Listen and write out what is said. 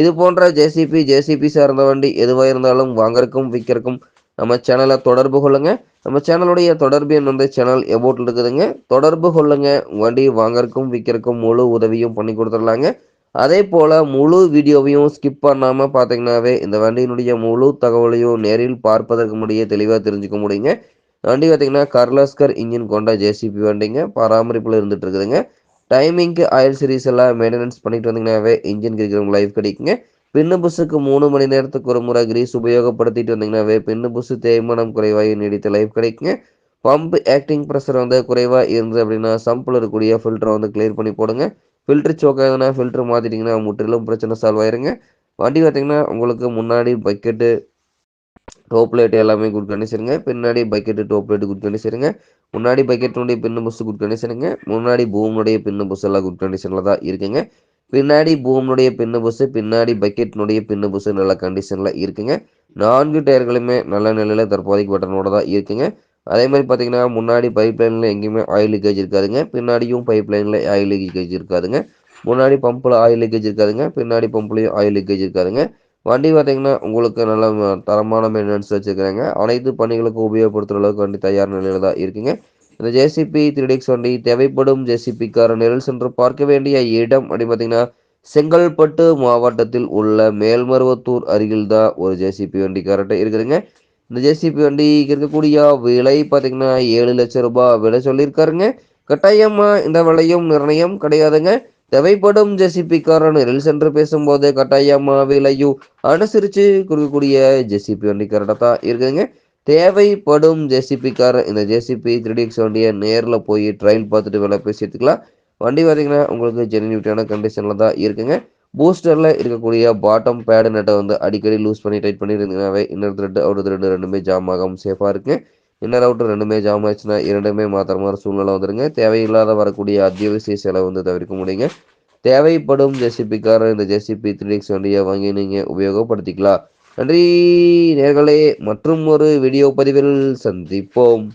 இது போன்ற JCB JCB சார்ந்த வண்டி எதுவாக இருந்தாலும் வாங்கறக்கும் விற்கிறக்கும் நம்ம சேனலை தொடர்பு கொள்ளுங்க. நம்ம சேனலுடைய தொடர்பு எண் வந்து சேனல் எபோட்டில் இருக்குதுங்க. தொடர்பு கொள்ளுங்க. வண்டி வாங்கறக்கும் விற்கிறக்கும் முழு உதவியும் பண்ணி கொடுத்துடலாங்க. அதே போல் முழு வீடியோவையும் ஸ்கிப் பண்ணாமல் பார்த்தீங்கன்னாவே இந்த வண்டியினுடைய முழு தகவலையும் நேரில் பார்ப்பதற்கு முடிய தெளிவாக தெரிஞ்சுக்க முடியுங்க. வண்டி பார்த்தீங்கன்னா கர்லாஸ்கர் இன்ஜின் கொண்ட ஜேசிபி வண்டிங்க. பராமரிப்பில் இருந்துட்டு இருக்குதுங்க. டைமிங்க்கு ஆயில் சீரிஸ் எல்லாம் மெயின்டெனன்ஸ் பண்ணிட்டு வந்தீங்கன்னாவே இன்ஜின் இருக்கிறவங்க லைஃப் கிடைக்குங்க. பின்னு புஷுக்கு மூணு மணி நேரத்துக்கு ஒரு முறை கிரீஸ் உபயோகப்படுத்திட்டு வந்தீங்கன்னாவே பின்னு புஷு தேய்மானம் குறைவாக நீடித்த லைஃப் கிடைக்குங்க. பம்ப் ஆக்டிங் ப்ரெஷர் வந்து குறைவாக இருந்தது அப்படின்னா சம்பில் இருக்கக்கூடிய ஃபில்டரை வந்து கிளியர் பண்ணி போடுங்க. ஃபில்டர் சோக்காதுன்னா ஃபில்டர் மாற்றிட்டிங்கன்னா முற்றிலும் பிரச்சனை சால்வ் ஆயிருங்க. வண்டி பார்த்தீங்கன்னா உங்களுக்கு முன்னாடி பக்கெட்டு டோப் லைட் எல்லாமே குட் கண்டிஷனுங்க பின்னாடி பக்கெட்டு டோப் லைட் குட் கண்டிஷனுங்க முன்னாடி பக்கெட்டுடைய பின்னு புஸ் குட் கண்டிஷனுங்க முன்னாடி பூமுடைய பின்னு புஸ் எல்லாம் குட் கண்டிஷனில் தான் இருக்குங்க. பின்னாடி பூமுடைய பின்னு புஸ் பின்னாடி பக்கெட்டினுடைய பின்னு புஸ் நல்ல கண்டிஷனில் இருக்குங்க. நான்கு டயர்களுமே நல்ல நிலையில் தற்போதைக்கு பட்டனோட தான் இருக்குங்க. அதே மாதிரி பார்த்தீங்கன்னா முன்னாடி பைப் லைனில் எங்கேயுமே ஆயில் லீக்கேஜ் இருக்காதுங்க. பின்னாடியும் பைப் லைனில் ஆயில் லீக்கேஜ் இருக்காதுங்க. முன்னாடி பம்பில் ஆயில் லீக்கேஜ் இருக்காதுங்க. பின்னாடி பம்ப்லேயும் ஆயில் லீக்கேஜ் இருக்காதுங்க. வண்டி பார்த்தீங்கன்னா உங்களுக்கு நல்ல தரமான மெயின்டெனன்ஸ் வச்சுருக்கிறாங்க. அனைத்து பணிகளுக்கும் உபயோகப்படுத்துகிற அளவுக்கு வண்டி தயார் நிலையில் தான் இருக்குங்க. இந்த ஜேசிபி த்ரீடிக்ஸ் வண்டி தேவைப்படும் ஜேசிபிக்கார நிரல் சென்று பார்க்க வேண்டிய இடம் அப்படின்னு பார்த்தீங்கன்னா செங்கல்பட்டு மாவட்டத்தில் உள்ள மேல்மருவத்தூர் அருகில் தான் ஒரு ஜேசிபி வண்டி கரெக்டாக இருக்குதுங்க. இந்த ஜேசிபி வண்டி இருக்கக்கூடிய விலை பார்த்தீங்கன்னா ஏழு லட்சம் ரூபாய் விலை சொல்லியிருக்காருங்க. கட்டாயமாக இந்த விலையும் நிர்ணயம் கிடையாதுங்க. தேவைப்படும் ஜெசிபிக்காரன் நெல் சென்று பேசும்போது கட்டாயமா விலையும் அனுசரித்து கொடுக்கக்கூடிய ஜெசிபி வண்டி கரெக்டாக தான் இருக்குதுங்க தேவைப்படும் ஜேசிபிக்காரன் இந்த ஜேசிபி த்ரீ வண்டியை நேரில் போய் ட்ரெயின் பார்த்துட்டு வேலை பேசி எடுத்துக்கலாம். வண்டி பார்த்தீங்கன்னா உங்களுக்கு ஜெனியூட்டான கண்டிஷனில் தான் இருக்குங்க. பூஸ்டரில் இருக்கக்கூடிய பாட்டம் பேடு நட்டை வந்து அடிக்கடி லூஸ் பண்ணி டைட் பண்ணியிருந்தீங்கன்னாவே இன்னொரு த்ரெட் அவுட் த்ரெட் ரெண்டுமே ஜாம் ஆகாமல் சேஃபாக இருக்குங்க. இன்னர் அவுட்டர் ரெண்டுமே ஜாம் ஆயிடுச்சுன்னா இரண்டுமே மாத்திர மாதிரி சூழ்நிலை வந்துடுங்க தேவையில்லாத வரக்கூடிய அத்தியாவசிய செலவு வந்து தவிர்க்க முடியுங்க. தேவைப்படும் ஜெசிபிக்காரர் இந்த ஜெசிபி த்ரீ எக்ஸ் வண்டியை வாங்கி நீங்கள் உபயோகப்படுத்திக்கலாம். நன்றி நேர்களே. மற்றும் ஒரு வீடியோ பதிவில் சந்திப்போம்.